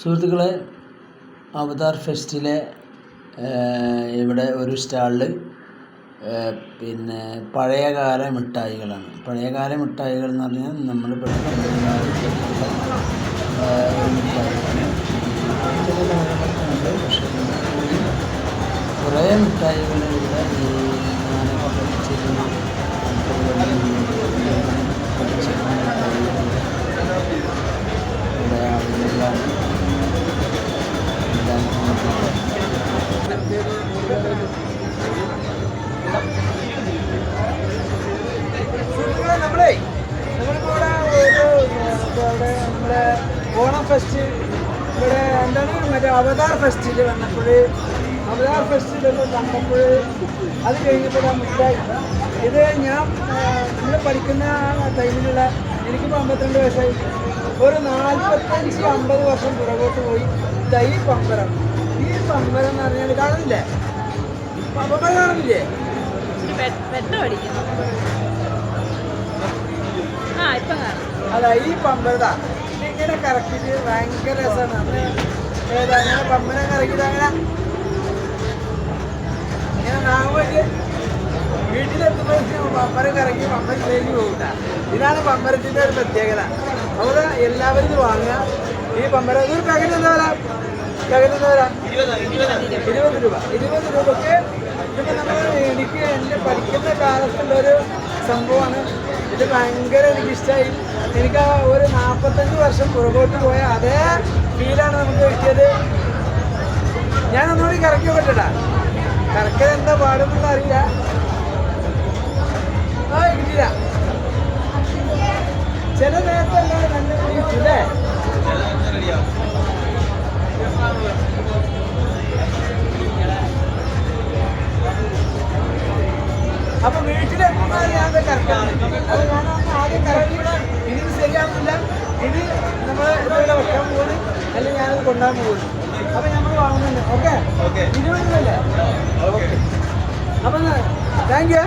സുഹൃത്തുക്കളെ അവതാർ ഫെസ്റ്റിലെ ഇവിടെ ഒരു സ്റ്റാളിൽ പിന്നെ പഴയകാല മിഠായികളാണ്. പഴയകാല മിഠായികൾ എന്ന് പറഞ്ഞാൽ നമ്മൾ കുറേ മിഠായികൾ ഇവിടെ ഈ ഇവിടെ അവിടെ നമ്മുടെ ഓണം ഫെസ്റ്റ് ഇവിടെ എന്താണ്? മറ്റേ അവതാർ ഫെസ്റ്റിൽ വന്നപ്പോൾ അവതാർ ഫെസ്റ്റിൽ കണ്ടപ്പോൾ അത് കഴിഞ്ഞപ്പോൾ ആ മിഠായി ഇത് ഞാൻ നമ്മൾ പഠിക്കുന്ന ടൈമിലുള്ള എനിക്കിപ്പോൾ അമ്പത്തിരണ്ട് വയസ്സായി. ഒരു നാൽപ്പത്തഞ്ച് അമ്പത് വർഷം പുറകോട്ട് പോയി ഇതാ ഈ പമ്പരം. ഈ പമ്പരം എന്ന് പറഞ്ഞാൽ കാണുന്നില്ലേ? പമ്പരം കാണുന്നില്ലേ? ഇപ്പം അതാ ഈ പമ്പരതാ ഇങ്ങനെ കറക്കിട്ട് ഭയങ്കര രസമാണ് ഏതാ ഇങ്ങനെ പമ്പരം കറക്കിട്ട് അങ്ങനെ ഇങ്ങനെ നാവുകൊണ്ട് വീട്ടിലെത്തുമ്പോഴേക്കും പമ്പരം കറക്കി പമ്പരത്തിലേക്ക് പോകില്ല ഇതാണ് പമ്പരത്തിന്റെ ഒരു പ്രത്യേകത. അവിടെ എല്ലാവരും ഇത് വാങ്ങുക. ഈ പമ്പരം ഇതൊരു പാക്കറ്റ് എന്താ വില? പാക്കറ്റ് എന്താ വില? ഇരുപത് രൂപ. ഇരുപത് രൂപക്ക് ഇതൊക്കെ നമ്മൾ എനിക്ക് എന്റെ പഠിക്കുന്ന കാലത്തുള്ളൊരു സംഭവമാണ് ഇത് ഭയങ്കര എനിക്ക് ഇഷ്ടമായി എനിക്ക് ആ ഒരു നാൽപ്പത്തഞ്ച് വർഷം പുറകോട്ട് പോയ അതേ ഫീലാണ് നമുക്ക് കിട്ടിയത്. ഞാൻ ഒന്നുകൂടി കറക്കി പറ്റടാ കറക്കത് എന്താ പാടുന്നുള്ള അറിയില്ല. അപ്പൊ വീട്ടിലെത്തുന്നത് ഞാൻ കറക്റ്റാണ് അത് ഞാൻ ആദ്യം കറക്റ്റ് ഇനി ഇത് ശരിയാവുന്നില്ല ഇനി നമ്മൾ ഇവിടെ വെക്കാൻ പോകുന്നു അല്ലെങ്കിൽ ഞാനത് കൊണ്ടുപോകാൻ പോകുന്നു അപ്പൊ നമ്മൾ വാങ്ങുന്നുണ്ട്. ഓക്കെ? ഇരുപത് രൂപയല്ലേ? ഓക്കെ. അപ്പൊ താങ്ക് യു.